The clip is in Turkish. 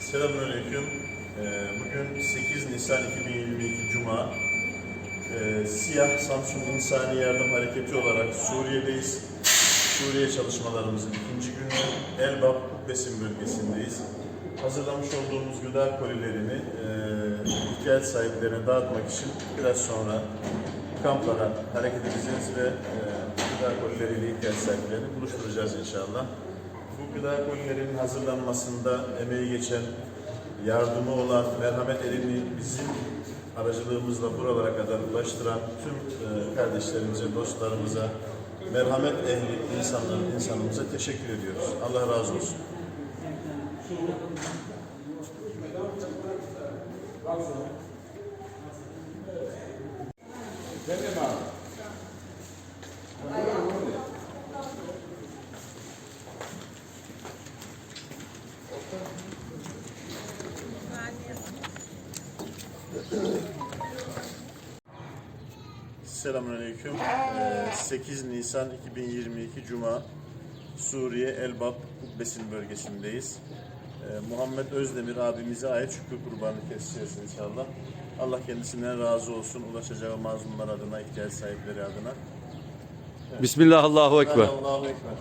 Selamünaleyküm. Ee, Bugün 8 Nisan 2022 Cuma. Ee, Siyah Samsun İnsani Yardım Hareketi olarak Suriye'deyiz. Suriye çalışmalarımızın ikinci günü Elbap Besin bölgesindeyiz. Hazırlamış olduğumuz gıda kolilerini e, ihtiyaç sahiplerine dağıtmak için biraz sonra kamplara hareket edeceğiz ve e, gıda kolileriyle ihtiyaç sahiplerini buluşturacağız inşallah. Bu gıda kolilerinin hazırlanmasında emeği geçen, yardımı olan, merhamet elini bizim aracılığımızla buralara kadar ulaştıran tüm e, kardeşlerimize, dostlarımıza, merhamet ehli insanların insanımıza teşekkür ediyoruz. Allah razı olsun. Selamünaleyküm. Ee, 8 Nisan 2022 Cuma Suriye Elbap Besin bölgesindeyiz. Ee, Muhammed Özdemir abimize ait şükür kurbanı keseceğiz inşallah. Allah kendisinden razı olsun. Ulaşacağı mazlumlar adına, ihtiyaç sahipleri adına. Bismillah, Allahu Ekber. Allahu Ekber.